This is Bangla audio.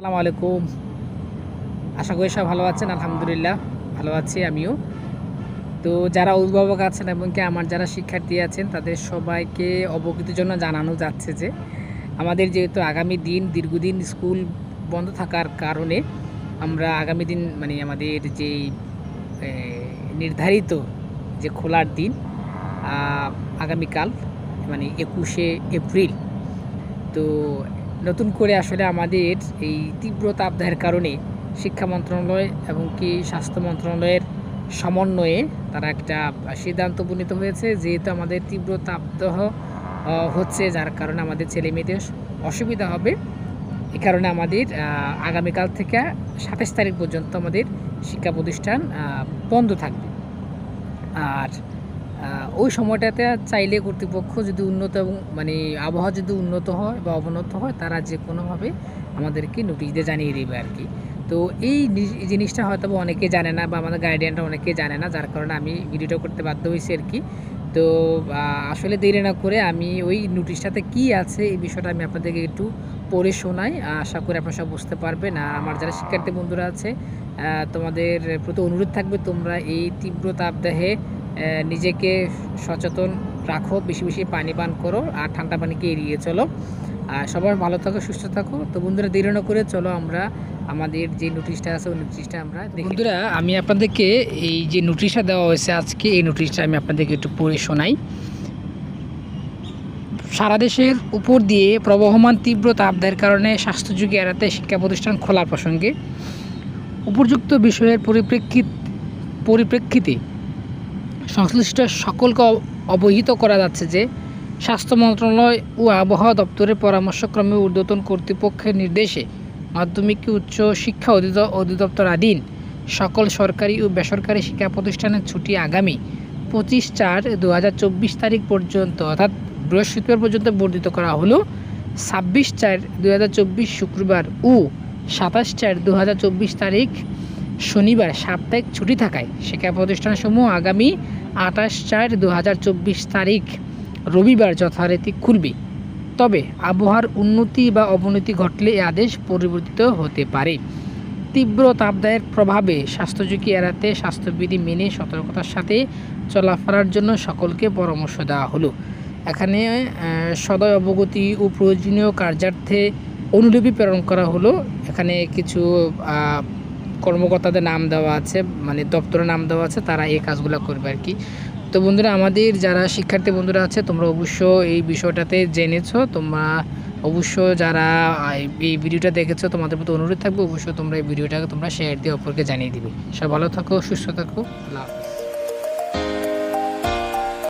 আসসালামু আলাইকুম। আশা করি সব ভালো আছেন, আলহামদুলিল্লাহ ভালো আছি আমিও। তো যারা অভিভাবক আছেন এবং কি আমার যারা শিক্ষার্থী আছেন, তাদের সবাইকে অবগতির জন্য জানানো যাচ্ছে যে, আমাদের যেহেতু আগামী দিন, দীর্ঘদিন স্কুল বন্ধ থাকার কারণে আমরা আগামী দিন মানে আমাদের যেই নির্ধারিত যে খোলার দিন আগামীকাল মানে একুশে এপ্রিল। তো নতুন করে আসলে আমাদের এই তীব্র তাপদাহের কারণে শিক্ষা মন্ত্রণালয় এবং কি স্বাস্থ্য মন্ত্রণালয়ের সমন্বয়ে তারা একটা সিদ্ধান্ত উপনীত হয়েছে যেহেতু আমাদের তীব্র তাপদাহ হচ্ছে যার কারণে আমাদের ছেলে মেয়েদের অসুবিধা হবে। এই কারণে আমাদের আগামীকাল থেকে সাতাশ তারিখ পর্যন্ত আমাদের শিক্ষা প্রতিষ্ঠান বন্ধ থাকবে। আর ওই সময়টাতে চাইলে কর্তৃপক্ষ যদি উন্নত এবং মানে আবহাওয়া যদি উন্নত হয় বা অবনত হয়, তারা যে কোনোভাবে আমাদেরকে নোটিশ দিয়ে জানিয়ে দেবে আর কি। তো এই জিনিসটা হয়তো অনেকে জানে না বা আমাদের গার্ডিয়ানরা অনেকে জানে না, যার কারণে আমি ভিডিওটা করতে বাধ্য হয়েছি আর কি। তো আসলে দেরি না করে আমি ওই নোটিশটাতে কি আছে এই বিষয়টা আমি আপনাদেরকে একটু পড়ে শোনাই। আশা করি আপনারা সব বুঝতে পারবেন। আর আমার যারা শিক্ষার্থী বন্ধুরা আছে তোমাদের প্রতি অনুরোধ থাকবে তোমরা এই তীব্র তাপদাহে নিজেকে সচেতন রাখো, বেশি বেশি পানি পান করো আর ঠান্ডা পানিকে এড়িয়ে চলো। আর সবাই ভালো থাকো, সুস্থ থাকো। তো বন্ধুরা, দেরি না করে চলো আমরা আমাদের যে নোটিশটা আছে, ওই নোটিশটা আমরা বন্ধুরা, আমি আপনাদেরকে এই যে নোটিশটা দেওয়া হয়েছে আজকে, এই নোটিশটা আমি আপনাদেরকে একটু পড়ে শোনাই। সারা দেশের উপর দিয়ে প্রবহমান তীব্র তাপদাহের কারণে স্বাস্থ্যঝুঁকি এড়াতে শিক্ষা প্রতিষ্ঠান খোলার প্রসঙ্গে উপযুক্ত বিষয়ের পরিপ্রেক্ষিত, পরিপ্রেক্ষিতে সংশ্লিষ্ট সকলকে অবহিত করা যাচ্ছে যে স্বাস্থ্য মন্ত্রণালয় ও আবহাওয়া দপ্তরের পরামর্শক্রমে ঊর্ধ্বতন কর্তৃপক্ষের নির্দেশে মাধ্যমিক উচ্চ শিক্ষা অধিদ- অধিদপ্তরাধীন সকল সরকারি ও বেসরকারি শিক্ষা প্রতিষ্ঠানের ছুটি আগামী পঁচিশ চার দু তারিখ পর্যন্ত, অর্থাৎ বৃহস্পতিবার পর্যন্ত বর্ধিত করা হলো। ছাব্বিশ চার দু শুক্রবার ও সাতাশ চার দু তারিখ শনিবার সাপ্তাহিক ছুটি থাকায় শিক্ষা প্রতিষ্ঠানসমূহ আগামী আঠাশ চার দু তারিখ রবিবার যথারীতি খুলবে। তবে আবহাওয়ার উন্নতি বা অবনতি ঘটলে এ আদেশ পরিবর্তিত হতে পারে। তীব্র তাপদায়ের প্রভাবে স্বাস্থ্য ঝুঁকি এড়াতে স্বাস্থ্যবিধি মেনে সতর্কতার সাথে চলাফেরার জন্য সকলকে পরামর্শ দেওয়া হলো। এখানে সদয় অবগতি ও প্রয়োজনীয় কার্যার্থে অনুলিপি প্রেরণ করা হলো। এখানে কিছু কর্মকর্তাদের নাম দেওয়া আছে মানে দপ্তরের নাম দেওয়া আছে, তারা এই কাজগুলো করবে আর কি। তো বন্ধুরা, আমাদের যারা শিক্ষার্থী বন্ধুরা আছে, তোমরা অবশ্য এই বিষয়টাতে জেনেছো, তোমরা অবশ্য যারা এই- ভিডিওটা দেখেছ, তোমাদের প্রতি অনুরোধ থাকবে, অবশ্যই তোমরা এই ভিডিওটাকে তোমরা শেয়ার দিয়ে অপরকে জানিয়ে দিবে। সব ভালো থাকো, সুস্থ থাকো, আল্লাহ